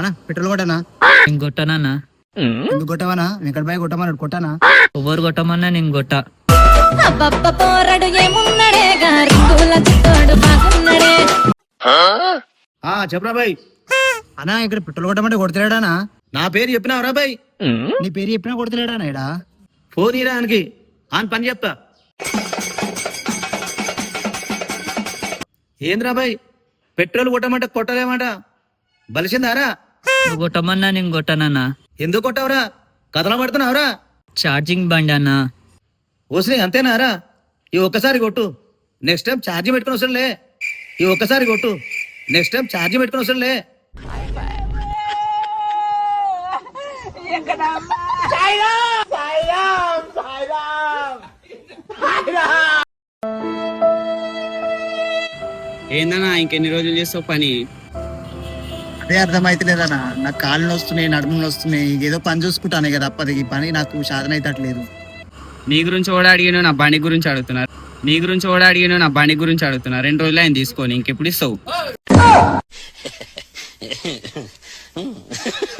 అన్నా పెట్రోల్ కొట్టానా? నేను కొట్టనన్నా ఎందుకు కొట్టావనా? వెంకట బాయ్ కొట్టమన్నాడు? కొట్టానా? ఎవరు కొట్టమన్నా నేను కొట్ట. ఆ చెప్పరా బాయ్. అన్నా ఇక్కడ పెట్రోల్ కొట్టమంటే కొడతలేడానా నా పేరు చెప్పినావురా బాయ్. నీ పేరు చెప్పినా కొడతలేడానా ఇడా ఫోన్ ఇరా ఆయనకి. ఆన్ పని చెప్తా. ఏంద్రా బాయ్? పెట్రోల్ కొట్టమంటే కొట్టలేమాట. బలిసిందారా? నువ్వు కొట్టమన్నా నేను కొట్టనన్నా. ఎందుకు కొట్టావురా? కథలో పడుతున్నావురా? ఛార్జింగ్ బండి అన్నా. ఓసిని అంతేనారా? ఈ ఒక్కసారి కొట్టు. నెక్స్ట్ టైం ఛార్జింగ్ పెట్టుకుని వస్తుందిలే ఈ ఒక్కసారి కొట్టు. నెక్స్ట్ టైం ఛార్జింగ్ పెట్టుకుని వస్తుందిలే ఏందన్నా ఇంకెన్ని రోజులు చేస్తావు పని? అదే అర్థమైతలేదన్నా. నాకు కాళ్ళు వస్తున్నాయి నడుములు వస్తున్నాయి ఏదో పని చూసుకుంటానే కదా అప్పది ఈ పని నాకు సాధన అయితట్లేదు. నీ గురించి కూడా అడిగాను నా బండి గురించి అడుగుతున్నారు నీ గురించి కూడా అడిగాను నా బండి గురించి అడుగుతున్నా. రెండు రోజులు ఆయన తీసుకొని ఇంకెప్పుడు ఇస్తావు?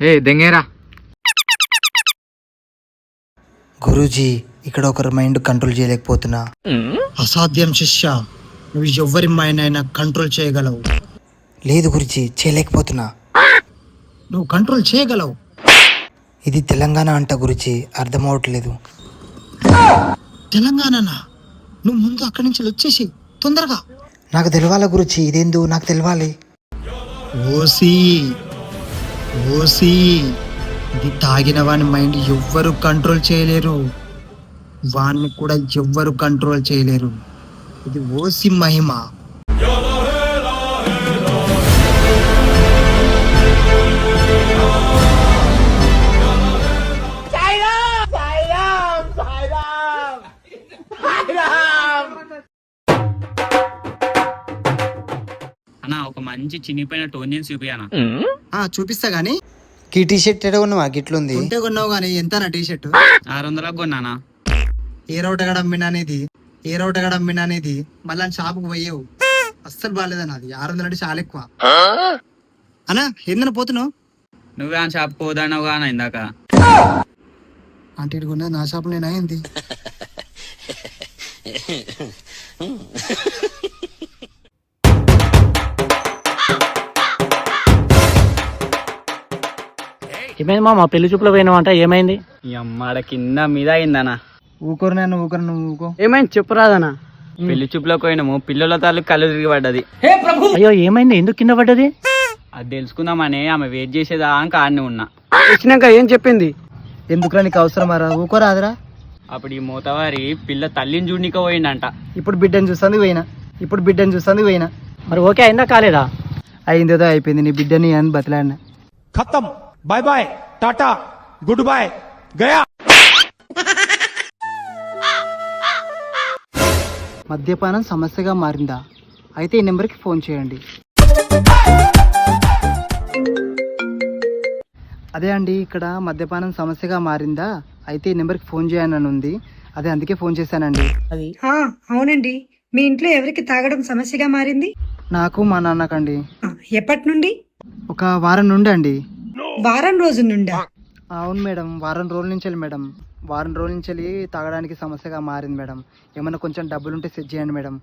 ఏ దెంగేరా. గురూజీ ఇక్కడ ఒకరి మైండ్ కంట్రోల్ చేయలేకపోతున్నా. అసాధ్యం శిష్య. నువ్వు ఎవరి మైండ్ అయినా కంట్రోల్ చేయగలవు. లేదు గురుజీ చేయలేకపోతున్నా. నువ్వు కంట్రోల్ చేయగలవు. ఇది తెలంగాణ అంట గురుజీ అర్థం అవట్లేదు తెలంగాణనా? నువ్వు ముందు అక్కడి నుంచి వచ్చేసి తొందరగా. నాకు తెలవాల గురుజీ ఇదేందు నాకు తెలవాలి. ఓసి ఓసి ఇది తాగిన వాని మైండ్ ఎవ్వరు కంట్రోల్ చేయలేరు. వాన్ని కూడా ఎవ్వరు కంట్రోల్ చేయలేరు. ఇది ఓసి మహిమ. అన్న ఒక మంచి చినిగిపోయిన టోనియన్ చూపియానా ఆ చూపిస్తా గానీ. ఈ టీ షర్ట్ ఎక్కడ ఉన్నావా గిట్లుంది ఉంటే కొన్నావు గానీ ఎంత నా టీ షర్ట్ ఆరు వందలకు కొన్నానా ఏ రౌట గడ అమ్మినా అనేది ఏ రౌట గడ అమ్మినా అనేది మళ్ళీ షాపుకు పోయేవు. అస్సలు బాగాలేదన్న అది ఆరు వందలు అంటే చాలా ఎక్కువ. అన్నా ఏందన్నా పోతున్నావు? నువ్వే ఆ షాప్ పోదానవు గానా ఇందాక? అంటే ఇటు కొన్నది నా షాపు నేను అయింది ఏమైంది మా పెళ్ళి చూపులో పోయినావంట ఏమైంది? అమ్మాడ కింద మీద అయిందనా ఊకరు నన్ను ఊకరు నువ్వు ఊకో. ఏమైంది? చెప్పురాదనా పెళ్ళి చూపులో పోయినాము పిల్లల తాలూ కళ్ళు తిరిగి పడ్డది. అయ్యో ఏమైంది? ఎందుకు కింద పడ్డది? అది తెలుసుకుందామని ఆమె వెయిట్ చేసేదా ఇంకా ఆడనే ఉన్నా. వచ్చినాక ఏం చెప్పింది? ఎందుకురా నీకు అవసరమా రా? ఊకోరాదురా అప్పుడు ఈ మూతవారి పిల్ల తల్లిని చూడనిక పోయిందంట. ఇప్పుడు బిడ్డను చూస్తుంది పోయినా. ఇప్పుడు బిడ్డను చూస్తుంది పోయినా. మరి ఓకే అయిందా కాలేదా? అయిందేదో అయిపోయింది నీ బిడ్డని అని బతిలాడినా. ఖతం! Bye bye tata good bye Gaya మద్యపానం సమస్యగా మారిందా? అయితే ఈ నెంబర్కి ఫోన్ చేయండి. అదే అండి ఇక్కడ మద్యపానం సమస్యగా మారిందా? అయితే ఈ నెంబర్కి ఫోన్ చేయనని ఉంది అదే అందుకే ఫోన్ చేశానండి. అది? అవునండి. మీ ఇంట్లో ఎవరికి తాగడం సమస్యగా మారింది? నాకు మా నాన్నకండి. ఎప్పటి నుండి? ఒక వారం నుండి అండి వారం రోజుల నుండా? అవును మేడం వారం రోజుల నుంచి వెళ్ళి మేడం. వారం రోజుల నుంచి వెళ్ళి తాగడానికి సమస్యగా మారింది మేడం. ఏమైనా కొంచెం డబ్బులు ఉంటే సెట్ చేయండి మేడం.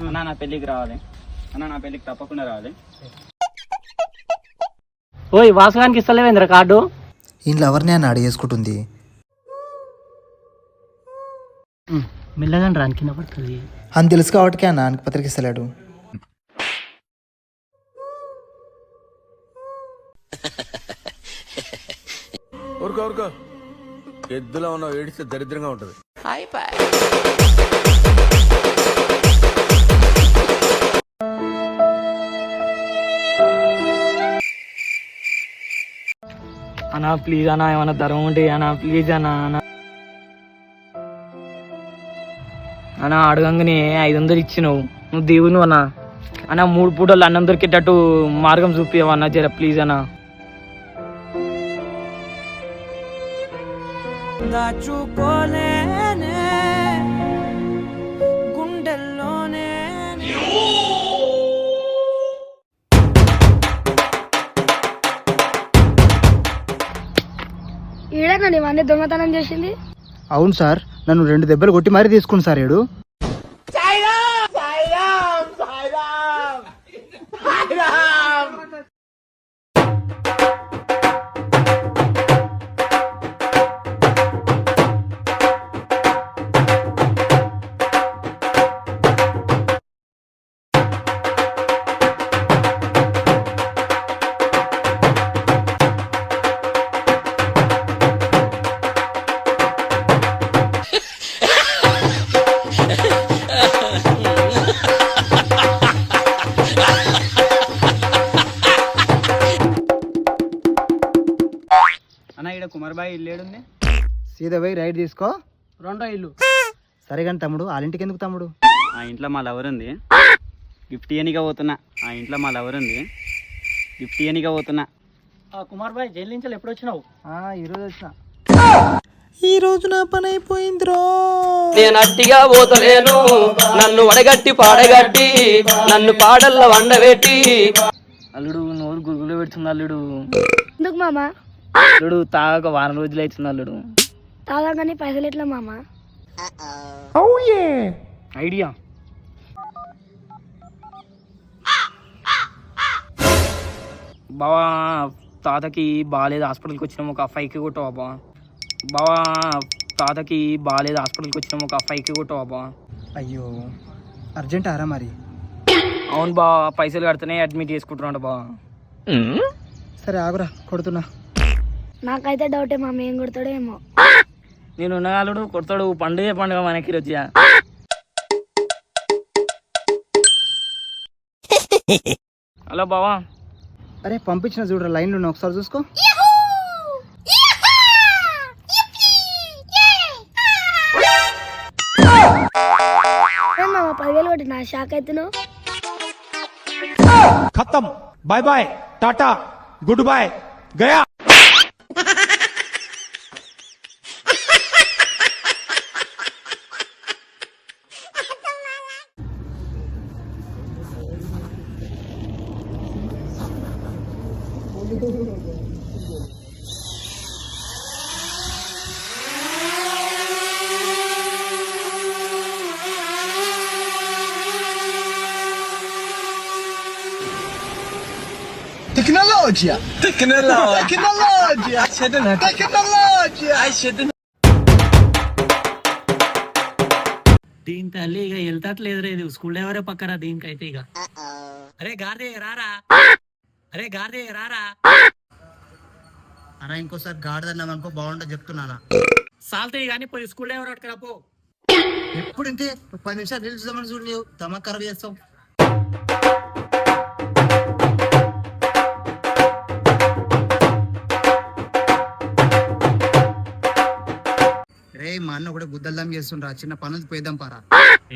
అన్న నా పెళ్ళికి రావాలి. అన్న నా పెళ్ళికి తప్పకుండా రావాలి. ఓయ్ వాసగానికి ఇస్తలేవేంద్ర కార్డు? ఇంట్లో ఎవరిని అని అడిగేసుకుంటుంది. మెల్లగా పడుతుంది. అని తెలుసు కాబట్టి అన్న ఆయనకు పత్రిక ఇస్తలేడు ఊరుకో ఊరుకో. ఎద్దులో ఉన్న ఏడిస్తే దరిద్రంగా ఉంటుంది. అనా ప్లీజ్ అనా ఏమన్నా ధర్మం ఉంటే అనా ప్లీజ్ అనా అన్నా. అన్నా అడగంగానే ఐదు వందలు ఇచ్చినావు. నువ్వు దేవును అన్నా. అన్న మూడు పూటలు అన్నం దొరికేటట్టు మార్గం చూపించవన్నా జర ప్లీజ్ అన్నా. ఈడనండి ఇవన్నీ దొంగతనం చేసింది? అవును సార్. నన్ను రెండు దెబ్బలు కొట్టి మరీ తీసుకుని సార్ ఏడు ఇక్కడ కుమార్బాయి ఇల్లు ఏడుంది? సీదా పోయి రైడ్ తీసుకో. రెండో ఇల్లు. సరే కానీ తమ్ముడు వాళ్ళ ఇంటికి ఎందుకు తమ్ముడు? ఆ ఇంట్లో మా లవర్ ఉంది. గిఫ్ట్ ఇయనిగా పోతున్నా. ఆ ఇంట్లో మా లవర్ ఉంది. గిఫ్ట్ ఇయనిగా పోతున్నా. ఆ కుమార్ బాయ్ జైలు నుంచి ఎప్పుడు వచ్చినావు? ఈరోజు వచ్చిన. నేను అట్టిగా పోతలేను. నన్ను వడగట్టి పాడగట్టి నన్ను పాడల్ల వండబెట్టి. అల్లుడు నోరు గురుగులు పెడుతుంది అల్లుడు. ఎందుకు మామ? అల్లుడు తాగక వారం రోజులు అవుతుంది అల్లుడు. తాగాగానే పైసలు ఎట్లా మామ? ఐడియా బావా తాతకి బాగాలేదు హాస్పిటల్కి వచ్చినాము ఒక ఫైవ్కి కొట్టవా బావా బావా తాతకి బాగాలేదు హాస్పిటల్కి వచ్చినాము ఒక ఫైవ్కి కొట్టవా బావా అయ్యో అర్జెంట్ ఆరా మరి? అవును బావా పైసలు కడితేనే అడ్మిట్ చేసుకుంటున్నాడు బావా. సరే ఆగురా కొడుతున్నా. నాకైతే డౌటే మామ ఏం కొడతాడో ఏమో. నేను ఉన్నగాలుడు కొడతాడు పండుగ పండుగ మనకి రోజు హలో బావా. అరే పంపించిన చూడరా లైన్లో ఉన్నా ఒకసారి చూసుకో. ఏం మామ పదివేలు కొట్టి నా Tecnologia. Tecnologia. Tecnologia. Tecnologia. దీని తల్లి ఇక వెళ్తాట్లేదురా ఇది స్కూల్ ఎవరే పక్కరా దీనికైతే ఇక. అరే గార్దే రారా. అరే గార్దే రారా. అరే ఇంకోసారి గాడిద అన్నాం అనుకో బాగుండదు చెప్తున్నానా సాల్తే కానీ పోయి స్కూల్ ఎవరు అక్కడ పో. ఎప్పుడంటే? పది నిమిషాలు రీల్స్ చూడలేవు తమ ఖరాబ్ చేస్తాం రే మా అన్న కూడా గుద్దల్దాం చేస్తుండ్రా. చిన్న పనులు పోయిద్దాం పారా.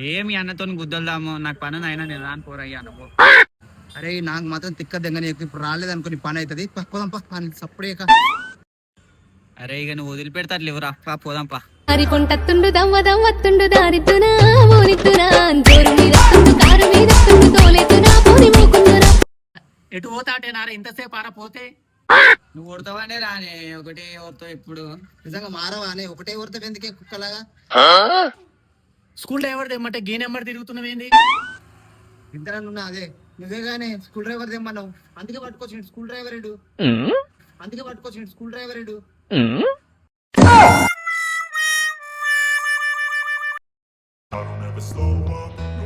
ఏమి అన్నతో గుద్దల్దాము? నాకు పని అయినా నేను రాను పోరయ్యా నువ్వు అరే నాకు మాత్రం తిక్క దెంగని ఇప్పుడు రాలేదనుకో నీ పని అవుతుంది పోదాం పా. పని సప్పుడేక. అరే ఇక నువ్వు వదిలిపెడతాడు లేవురా. పా పోదాంపా హరి పొంటత్తుండు దవ్వ దవ్వత్తుండు దారిద్దునా ఊరిద్దునా జోరు మీద కారు మీద తోలెత్తునా పోని మూకుందునా ఎటు పోతాటే నారా? ఇంతసేపు ఆరా పోతే? నువ్వు కొడతావానే రానే ఒకటే ఓర్తో ఇప్పుడు నిజంగా మారవా అనే ఒకటే ఊరితే ఎందుకే కుక్కలాగా? స్కూల్ డ్రైవర్ తెమ్మంటే గీ నెంబర్ తిరుగుతున్నావేంది ఇద్దరు అదే. నువ్వే గానీ స్కూల్ డ్రైవర్ తెమ్మన్నావు. అందుకే పట్టుకొచ్చిండు స్కూల్ డ్రైవర్ ఇడు. అందుకే పట్టుకొచ్చిండు స్కూల్ డ్రైవర్ ఇడు. I don't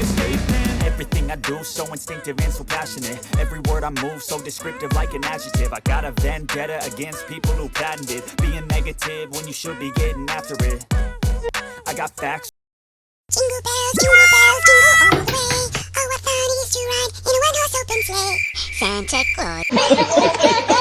a statement Everything I do so instinctive and so passionate Every word I move so descriptive like an adjective I got a vendetta against people who patented Being negative when you should be getting after it I got facts Jingle bells, jingle bells, jingle all the way. Oh, what fun it is to ride in a one-horse open sleigh. Santa Claus.